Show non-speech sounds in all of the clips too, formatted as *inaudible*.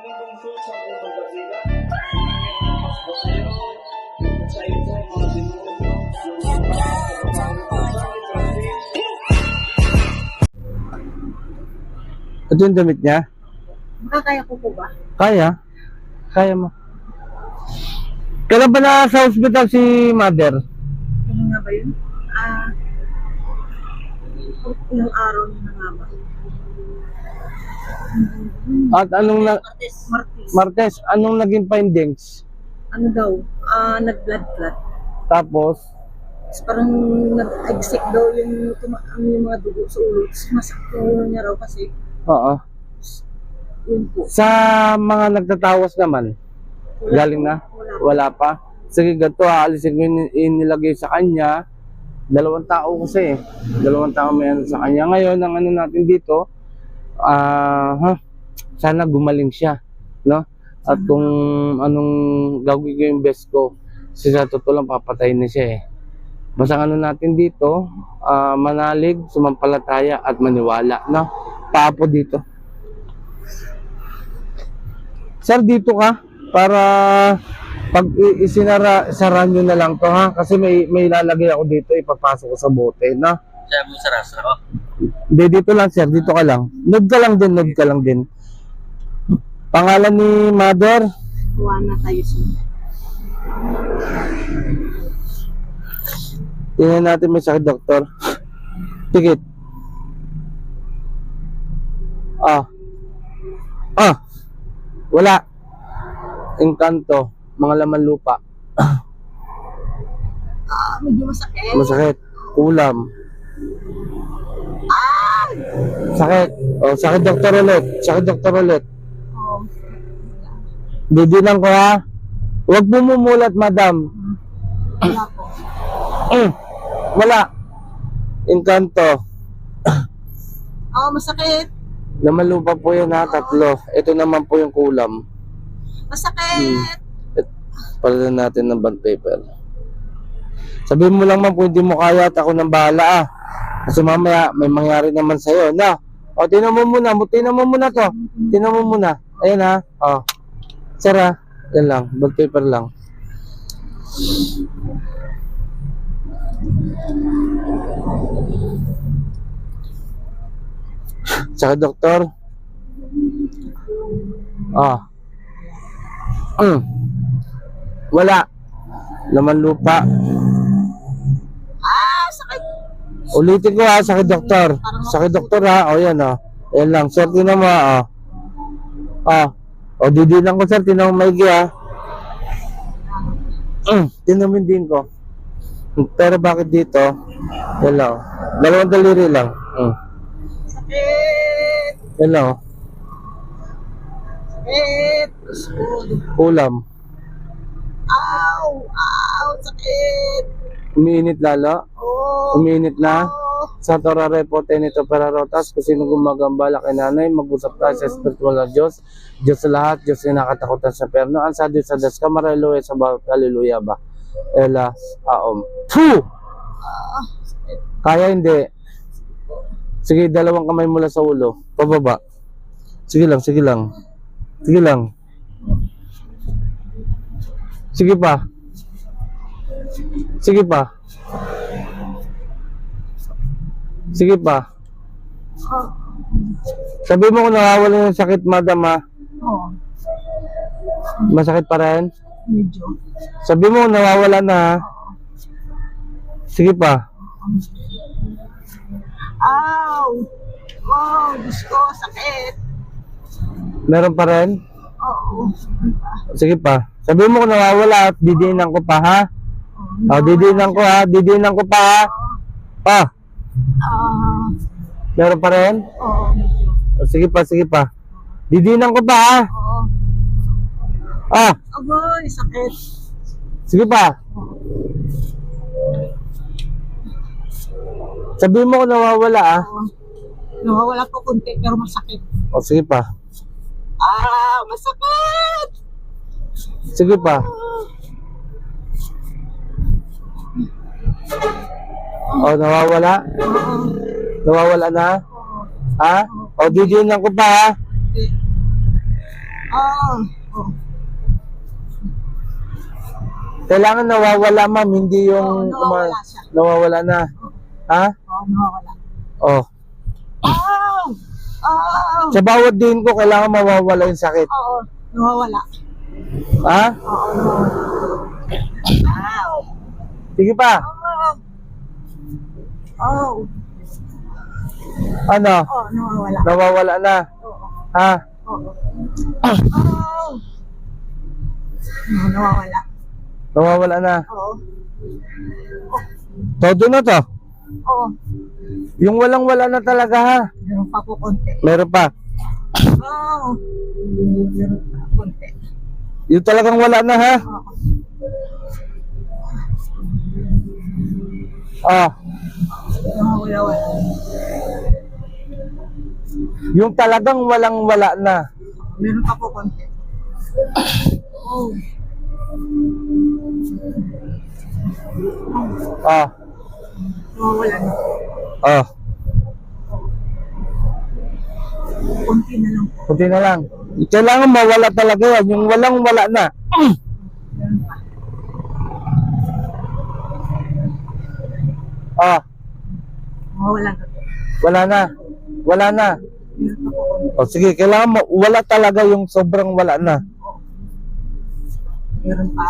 Ito yung damit niya? Makakaya ko po ba? Kaya? Kaya mo. Kailan ba na sa hospital si mother? Ano nga ba yun? Ah, ilang araw na nga ba? At anong na, Martes. Martes. Martes, anong naging findings? ano daw? Ah, nag-blood clot. Tapos, Tapos parang nag-exit daw yung, tuma- yung mga dugo sa ulo. Tapos masakit yung ulo niya raw kasi oo. yun po. Sa mga nagtatawas naman, Wala galing po. na? Wala po. Wala pa? Sige, ganito, aalisin ko yung inilagay sa kanya. Dalawang tao kasi. Dalawang tao may ano sa kanya. Ngayon, ang ano natin dito, ah, ha, sana gumaling siya. No? At kung anong gagawin ko yung best ko, kasi sa totoo lang papatayin na siya eh. Basta ano natin dito, ah, manalig, sumampalataya at maniwala. No? Paapo dito. Sir, dito ka para pag isinara sara nyo na lang to ha kasi may may lalagay ako dito ipapasok ko sa bote na Siya mo sa rasa ko. Hindi, dito lang sir, dito ka lang. Nod ka lang din, nod ka lang din. Pangalan ni mother? Kuha na tayo sa Tingnan natin may sakit doktor. Tikit. Ah. Ah. Wala. Engkanto. Mga laman lupa. *coughs* Ah, medyo masakit. Masakit. Kulam. Sakit. Oh, sakit doktor ulit. Sakit doktor ulit. Oh, Didinan ko ha. Huwag bumumulat, madam. wala po. Mm. Wala. Engkanto. Ah, masakit. Laman lupa po yan ha, tatlo. Ito naman po yung kulam. Masakit. Pala natin ng bond paper. Sabihin mo lang man kung hindi mo kaya at ako nang bahala ah. Kasi mamaya may mangyari naman sa'yo. Na, o tinan mo muna, tinan mo muna to. Tinan mo muna. Ayan ha. O. Sir ha. Yan lang, bond paper lang. Tsaka doktor. Ah. Mm. Wala. Laman lupa. Ah, sakit. Ulitin ko ha, sakit doktor. Sakit doktor ha. O yan o. Yan lang. Sir, tinan mo ha. O. Ah. O, didinan ko sir. Tinan mo maigi ha. Mm. Tinan mo yung din ko. Pero bakit dito? Yan lang. o. Dalawang daliri lang. Mm. Sakit. Yan lang o. Sakit. Kulam. Ow! Ow! Sakit! Umiinit lalo. Oh! Umiinit na. Oh! Sa Torare po, Tenito Perarotas, kung sino gumagambala kay nanay, mag-usap tayo sa spiritual na Diyos. Diyos sa lahat, Diyos na nakatakutan sa perno. Ang sa Diyos sa Diyos, kamareloe sa bawat hallelujah ba? Ela, aom. Puh! Kaya hindi. Sige, dalawang kamay mula sa ulo. Pababa. Sige lang, sige lang. Sige lang. Sige pa. Sige pa. Sige pa. Oh! Sabi mo kung nawawala yung sakit, madam ha. Oh! Masakit pa rin? Medyo. Sabi mo kung nawawala na ha. Sige pa. Ow! Oh! Diyos ko! Sakit! Meron pa rin? Oo. Sige pa. Sabi mo kung nawawala at didinan ko pa ha. Oh, O, didinan ko ha. Didinan ko pa ha. Pa. Ah! Meron pa rin? Oo. Medyo. O, sige pa, sige pa. Didinan ko pa ha. Oo. Ah, Agoy! Sakit! sige pa. Sabi mo kung nawawala ha. Oh. Nawawala po konti pero masakit. O, sige pa. Ah! Masakit! Sige pa. O, nawawala? Nawawala na? Ha? O, didinan ko pa ha. Oo. Kailangan nawawala, ma'am, hindi yung Oo, nawawala siya. nawawala na. Ha? Oo, nawawala. Oh. Oo. Oo. Sa bawat din ko, kailangan mawawala yung sakit. Oo. Nawawala. Ha? Oo, nawawala. Sige pa. Oo. Oo. Ano? Oo, nawawala. Nawawala na. Oo. Ha? Oo. Oo. Oo, nawawala. Nawawala na. Oo. Todo na to. Oo. Yung walang-wala na talaga ha. Meron pa po konti. Meron pa. Oo. Meron pa konti. Yung talagang wala na ha. Oo. Ah. Yung talagang walang-wala na. Meron pa po konti. Oo. Ah, Nawawala na. ah. Konti na lang po. Kunti na lang. Kailangan mawala talaga yan. Yung walang-wala na. Meron Nawawala na wala na. Wala na. O sige, kailangan ma- wala talaga yung sobrang wala na. Meron pa.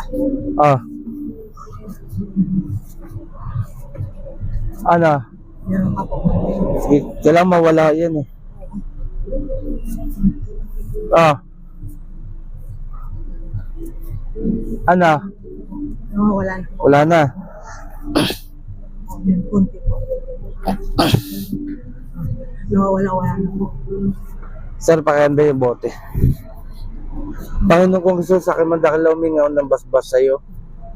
Ah. Ano? Meron pa po konti. Sige, kailangan mawala yan eh. Ah. Ano? Nawawala na. Wala na. Po. *coughs* Nawawala-wala na po. Sir, pakianda yung bote. Panginoon kong Jesus, sa akin man dahil umingaw ng basbas sa'yo,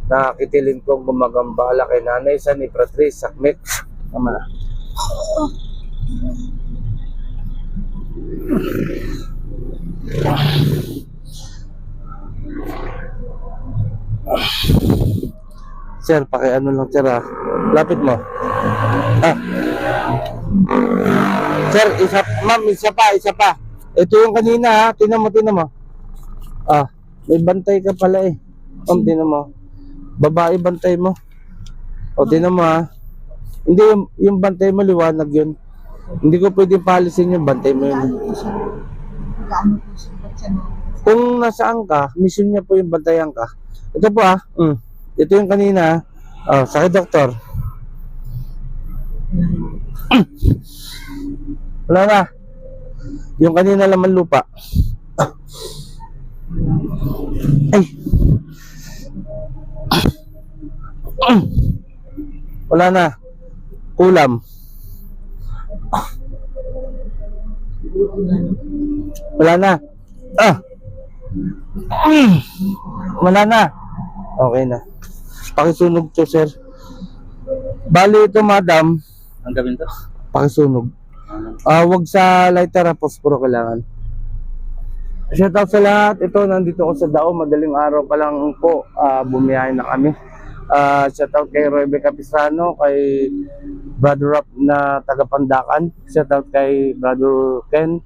nakakitilin kong gumagambala kay nanay sa ni Patrice Sakmit. Tama na. Sir, pakiano lang sir ah. Lapit mo. Ah. Sir, isa, ma'am, isa pa, isa pa. Ito yung kanina ha, tinan mo, tinan mo. Ah, may bantay ka pala eh. Ma'am, tinan mo. Babae bantay mo. O, tinan mo ha. Hindi, yung, yung bantay mo, liwanag yun. Hindi ko pwedeng palisin yung bantay mo yun. Kung nasaan ka, mission niya po yung bantayan ka. Ito po ah. Mm. Ito yung kanina. Oh, sakit doktor. *clears throat* Wala na. Yung kanina laman lupa. *clears throat* Ay. *clears throat* Wala na. Kulam. Wala na. Ah. Wala na. Okay na. Pakisunog to, sir. Bali ito, madam. Ang gawin to? Pakisunog. Ah, wag sa lighter, ah, posporo kailangan. Shout out sa lahat. Ito, nandito ako sa Dao. Madaling araw pa lang po. Ah, bumiyahin na kami. Ah, shout out kay Roy Capisano, kay Brother Rap na taga Pandakan. Shout out kay Brother Ken,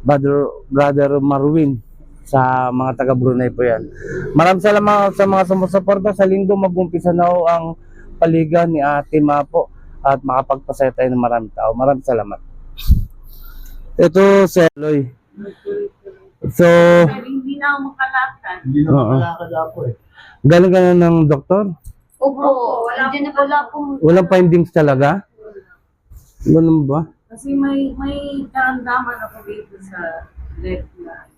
Brother Brother Marwin sa mga taga Brunei po yan. Maraming salamat sa mga sumusuporta. Sa linggo mag-umpisa na ho ang paligan ni Ate Mapo at makapagpasaya tayo ng maraming tao. Maraming salamat. Ito si Eloy. So, hindi na ako makalakad. Hindi na makalakad ako eh. galing ka na ng doktor? Opo, wala po, wala pong, Walang findings talaga? Ganun ba? kasi may, may karamdaman ako dito sa left na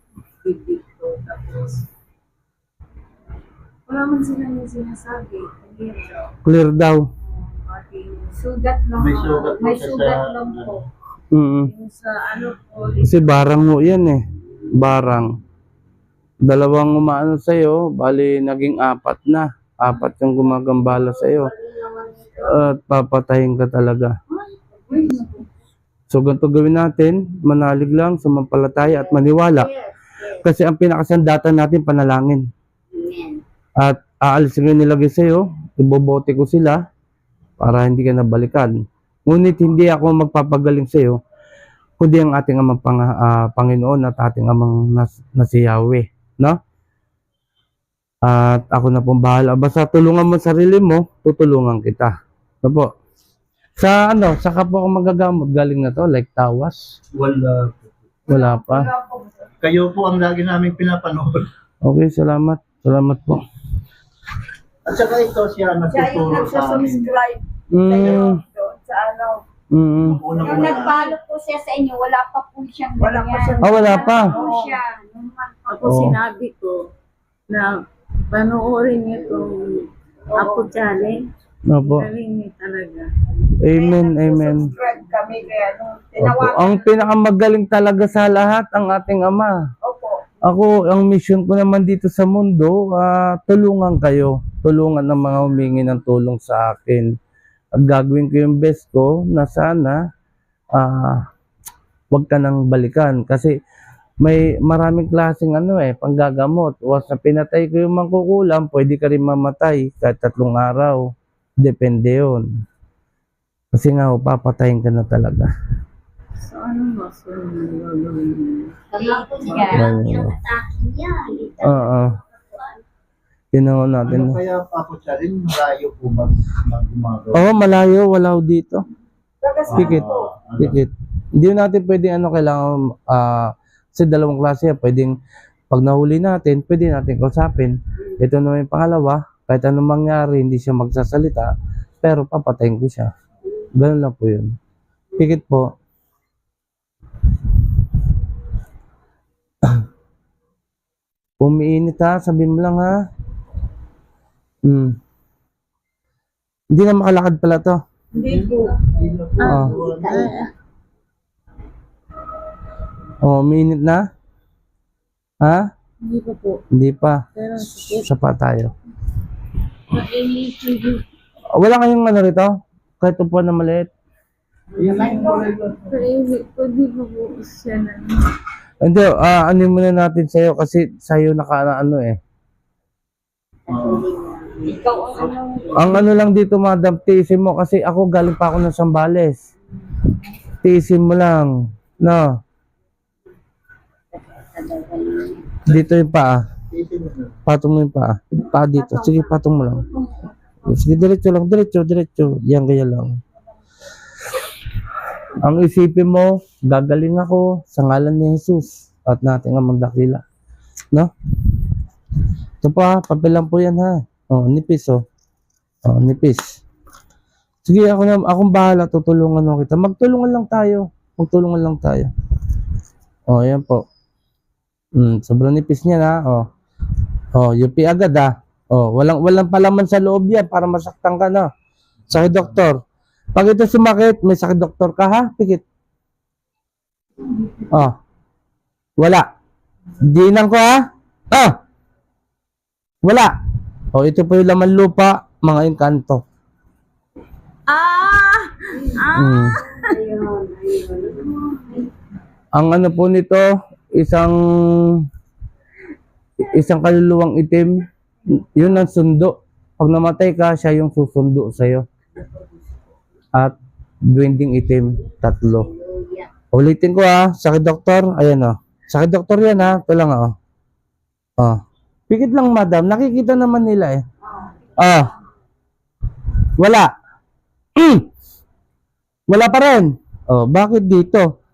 bibig ko. Tapos, wala man sila yung sinasabi. Daw. Clear daw. Ating sugat lang. May sugat po May siya sugat sa- lang po. Mm Yung sa ano po, Kasi barang mo yan eh. Barang. Dalawang umaano sa'yo, bali naging apat na. Apat yung gumagambala sa'yo. At papatayin ka talaga. So ganito gawin natin, manalig lang, sumampalataya at maniwala. Kasi ang pinakasandata natin, panalangin. At aalisin ko yung nilagay sa'yo, ibobote ko sila para hindi ka nabalikan. Ngunit hindi ako magpapagaling sa'yo kundi ang ating amang pang, ah, Panginoon at ating amang nas, na si Yahweh, no? At ako na pong bahala. Basta tulungan mo sarili mo, tutulungan kita. Ano po? Sa ano, saka po ako magagamot. Galing na to, like tawas. Wala. Wala pa. Kayo po ang lagi namin pinapanood. Okay, salamat. Salamat po. At saka ito siya Siya yung nagtuturo sa amin. nagsusubscribe Mm, doon sa ano. mm. Nung nagpalo po siya sa inyo, wala pa po siyang Wala pa siya. Ah, wala pa. Wala po siya. Nung man- Ako Oo. sinabi ko na panoorin niyo itong Apo Challenge. Opo. Galing talaga. Amen, amen. Subscribe kami kaya ano, Opo. Ang pinakamagaling talaga sa lahat, ang ating Ama. Opo. Ako, ang mission ko naman dito sa mundo, ah, tulungan kayo. Tulungan ng mga humingi ng tulong sa akin. At gagawin ko yung best ko na sana ah, wag ka nang balikan. Kasi may maraming klaseng ano eh, panggagamot. Once na pinatay ko yung mangkukulam, pwede ka rin mamatay kahit tatlong araw. Depende yun. Kasi nga, oh, papatayin ka na talaga. So ano ba? So, gagawin yan. Ayun. Yan. Oo. Tinawa natin. Ano kaya Papo Charin, malayo po mag mag-gumagawa? Oo, malayo, wala ho dito. Taga sa Tikit. ano, ano? Tikit. Hindi natin pwedeng ano, kailangan, ah, sa dalawang klase pwedeng, pag nahuli natin, pwede natin kausapin. Ito naman yung pangalawa, kahit anong mangyari, hindi siya magsasalita, pero papatayin ko siya. Ganun lang po yun. Pikit po. *clears throat* Umiinit ha, sabihin mo lang ha. Hmm. Hindi na makalakad pala to. Hindi po. Ah. Oh, minute na? Ha? Hindi pa po. Hindi pa. Pero. Isa pa tayo. Yung Wala kayong ano rito? Kahit upuan na maliit? Hindi, ah ano muna natin sa'yo kasi sa'yo naka ano eh. Ikaw ang ano. Ang lang dito, madam, tiisin mo kasi ako galing pa ako ng Sambales. Tiisin mo lang. No. Dito yung paa. Patong mo yung paa. Paa dito. Sige, patong mo lang. Sige, diretso lang. Diretso, diretso. Yan, kaya lang. Ang isipin mo, gagaling ako sa ngalan ni Jesus at natin ang magdakila. No? Ito pa, papel lang po yan ha. Oh, nipis oh. Oh, nipis. Sige, ako na, akong bahala, tutulungan mo kita. Magtulungan lang tayo. Magtulungan lang tayo. Oh, yan po. Mm, sobrang nipis niya na, oh. Oh, UP agad ah. Oh, walang walang palaman sa loob yan para masaktan ka na. Sakit doktor. Pag ito sumakit, may sakit doktor ka ha? Pikit. Oh. Wala. Dinan ko ha? Ah. Wala. Oh, ito po yung laman lupa, mga engkanto. Ah! Mm. Ang ano po nito, isang isang kaluluwang itim, yun ang sundo. Pag namatay ka, siya yung susundo sa'yo. At duwending itim, tatlo. Ulitin ko ha, sakit doktor, ayan o. Sakit doktor yan ha, ito lang o. Oh. Pikit lang madam, nakikita naman nila eh. Ah. Wala. *clears throat* Wala pa rin. Oh, bakit dito?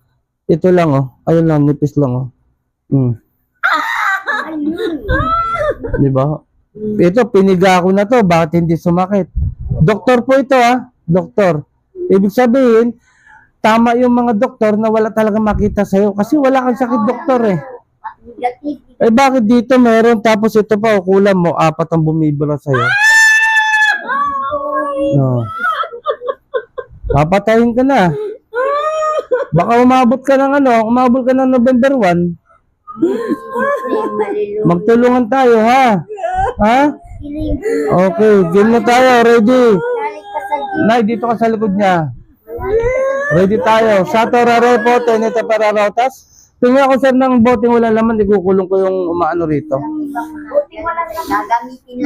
Ito lang oh. Ayun lang, nipis lang oh. Mm. Di ba? Ito, piniga ko na to. Bakit hindi sumakit? Doktor po ito ah. Doktor. Ibig sabihin, tama yung mga doktor na wala talaga makita sa'yo. Kasi wala kang sakit doktor eh. Eh bakit dito meron tapos ito pa kulam mo apat ang bumibira sa iyo? No. Papatayin ka na. Baka umabot ka ng ano, umabot ka ng November 1. Magtulungan tayo ha. Ha? Okay, game na tayo. Ready? Nay, dito ka sa likod niya. Ready tayo. Sato rarepo, tenete para rotas. Tingnan ako sir ng boteng wala laman, ikukulong ko yung umaano rito.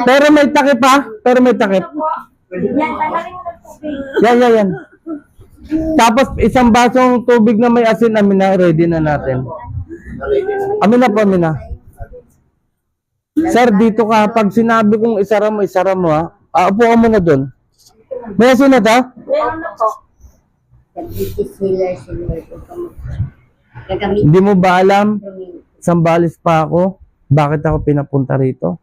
Pero may takip ha? Pero may takip. Yan. Yan, yan. Tapos isang basong tubig na may asin, amin na, ready na natin. Amin na po, amin na. Sir, dito ka, pag sinabi kong isara mo, isara mo ha. Ah, upo ka muna doon. May asin na to? Meron. Gagamitin Hindi mo ba alam? Sambalis pa ako. Bakit ako pinapunta rito?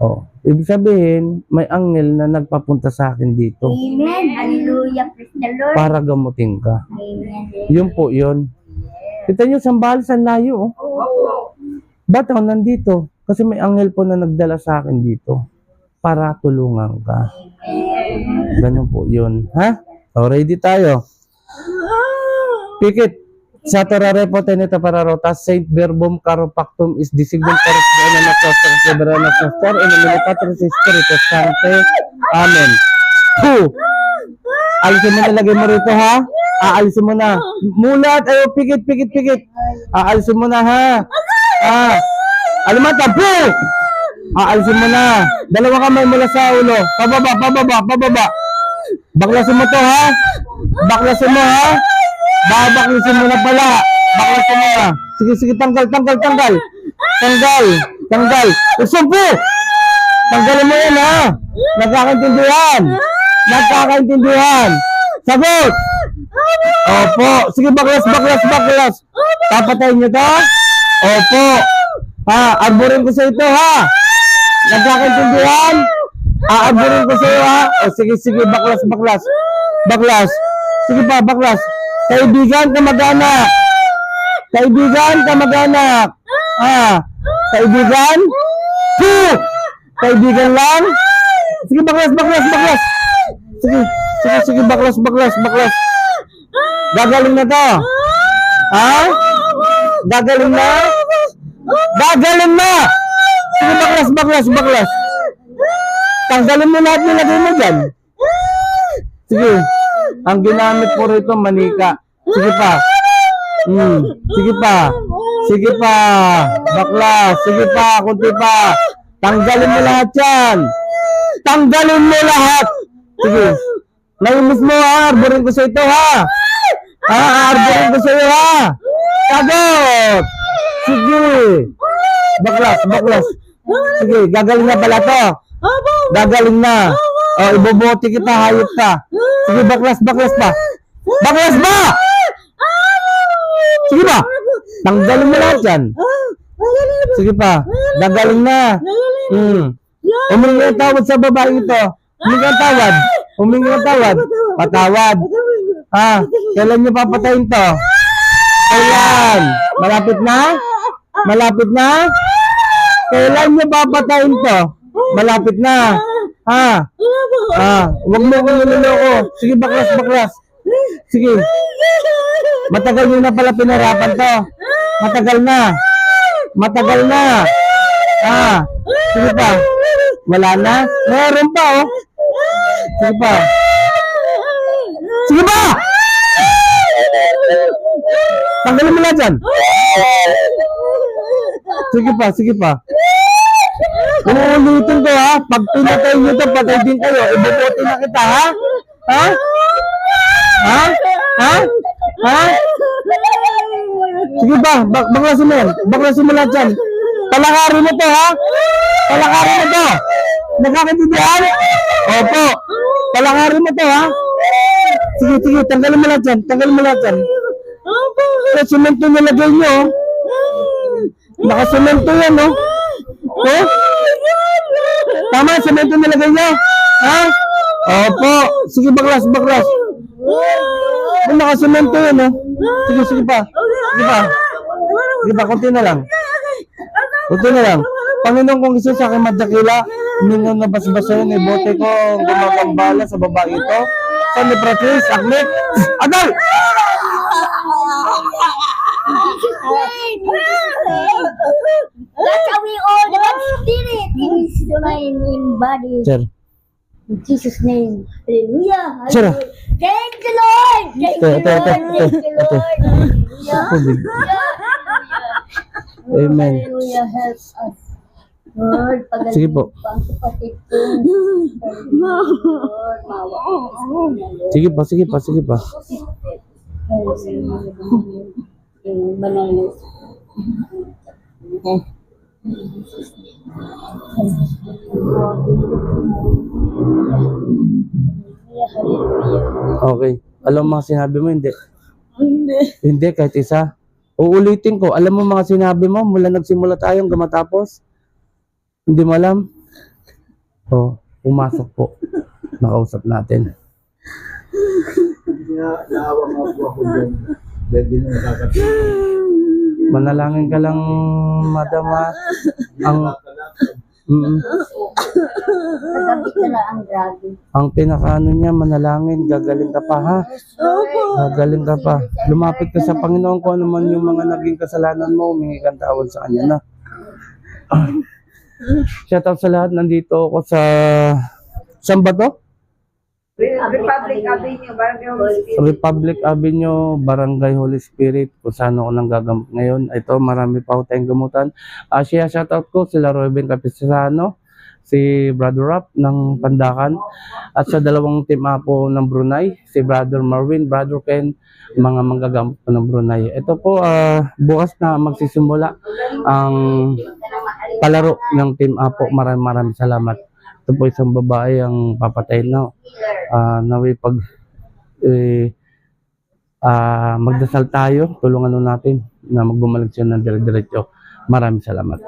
Oh, ibig sabihin, may angel na nagpapunta sa akin dito Amen. Hallelujah. Praise the Lord. para gamutin ka. Amen. Yun po yun. Kita nyo, Sambalis ang layo. Oh. Ba't ako nandito? Kasi may angel po na nagdala sa akin dito para tulungan ka. Ganun po yun. Ha? O, ready tayo. Pikit. Sa torare po teneta para rota, Saint Verbum Caro Pactum is for the name of Christ and Soberano Sister in the Patris Spiritus Sancte. Amen. Two. Alisin mo na, lagay mo rito ha. Aalisin mo na. Mulat, ayo, pikit, pikit, pikit. Aalisin mo na ha. Ah. Alimata, po! Aalisin mo na. Dalawa kamay mula sa ulo. Pababa, pababa, pababa. Baklasin mo to ha. Baklasin mo ha. Babaklasin mo na pala. Baklasin mo na. Sige, sige, tanggal, tanggal, tanggal. Tanggal, tanggal. Usumpo! Tanggalin mo yun ha. Nagkakaintindihan. Nagkakaintindihan. Sagot! Opo. Sige, baklas, baklas, baklas. Papatayin niyo to? Opo. Ha, arborin ko sa ito ha. Nagkakaintindihan? Aarborin ko sa iyo ha. O sige, sige, baklas, baklas. Baklas. Sige pa, baklas. Kaibigan, kamag-anak. Kaibigan, kamag-anak. Ha? Kaibigan? Two! Kaibigan lang? Sige, baklas, baklas, baklas. Sige, sige, sige, baklas, baklas, baklas. Gagaling na to. Ha? Gagaling na? Gagaling na! Sige, baklas, baklas, baklas. Tanggalin mo lahat nilagay mo dyan. Sige. Ang ginamit ko rito, manika. Sige pa. Hmm. Sige pa. Sige pa. Baklas. Sige pa. Kunti pa. Tanggalin mo lahat yan. Tanggalin mo lahat. Sige. Naimis mo ha. Arborin ko sa ito ha. Ha? Arborin ko sa iyo ha. Sagot. Sige. Baklas. Baklas. Sige. Gagaling na pala to. Gagaling na. O, ibobote kita, hayop ka. Sige, baklas, baklas pa. Baklas ba? Sige ba? Tanggalin mo lahat yan. Sige pa. Gagaling na. Hmm. Humingi ng tawad sa babae ito. Humingi ng tawad. Humingi ng tawad. Patawad. Ha? Kailan niyo papatayin to? Kailan? Malapit na? Malapit na? Kailan niyo papatayin to? Malapit na. Ha? Ah, wag mo kong niloloko. Sige, baklas, baklas. Sige. Matagal nyo na pala pinarapan to. Matagal na. Matagal na. Ah, sige pa. Wala na? Meron pa, oh. Sige pa. Sige pa! Tanggalin mo na dyan. Sige pa, sige pa. Uulitin ko ha. Pag pinatay nyo to, patay din kayo. Ibubuti na kita ha? Ha? Ha? Ha? Ha? Sige ba? Bak baklasin mo yan. Baklasin mo lahat yan. Palakarin mo to ha? Palakarin mo to. Nakakaintindihan? Opo. Palakarin mo to ha? Sige, sige. Tanggalin mo lahat yan. Tanggalin mo lahat yan. Eh, semento nilagay nyo. oh. Nakasemento yan, no? Oh? Tama, semento nilagay niya. Ha? Opo. Sige, baklas, baklas. Kung nakasemento yan, no? Sige, sige pa. Sige pa. Sige pa, konti na lang. Konti na lang. Panginoon kong Isus sa aking madakila, mingon na basbasa yun, ibote ko gumagambala sa babae ito. Sa ni Pratis, Aklit, Adal! That's how we all the God's spirit in his divine in body. Sir, In Jesus' name. Hallelujah. Sir. Thank you, Lord. Thank ito, Lord. Thank ito. Lord. Hallelujah. Amen. Hallelujah. Help us. Lord, pagaling Sige po. ang kapatid ko. Lord, mawa ko sa kanya, Lord. Sige pa, sige pa, sige pa. Yung banal na Okay. Alam mo sinabi mo, hindi. Hindi. Hindi, kahit isa. Uulitin ko, alam mo mga sinabi mo, mula nagsimula tayo hanggang matapos? Hindi mo alam? O, pumasok po. *laughs* Nakausap natin. Na, naawa nga po ako dyan. Dahil. Manalangin ka lang, madam ha. Ang, mm, Kagabi ka lang ang grabe. ang pinakaano niya, manalangin, gagaling ka pa ha. Gagaling ka pa. Lumapit ka sa Panginoon kung ano man yung mga naging kasalanan mo, humingi kang tawad sa Kanya na. *clears throat* Shout out sa lahat. Nandito ako sa... Saan ba to? Republic Avenue, Barangay Holy Spirit. Republic Avenue, Barangay Holy Spirit, kung saan ako nang gagamot ngayon. Ito, marami pa ako tayong gamutan. Uh, siya, shoutout ko, sila Ruben Capistrano, si Brother Rap ng Pandakan, at sa dalawang team apo ng Brunei, si Brother Marvin, Brother Ken, mga manggagamot po ng Brunei. Ito po, ah, bukas na magsisimula ang palaro ng team apo. Maraming maraming salamat. Ito po isang babae ang papatay na ah nawi pag eh, ah, magdasal tayo, tulungan natin na magbumalik siya ng dire-diretso. Maraming salamat.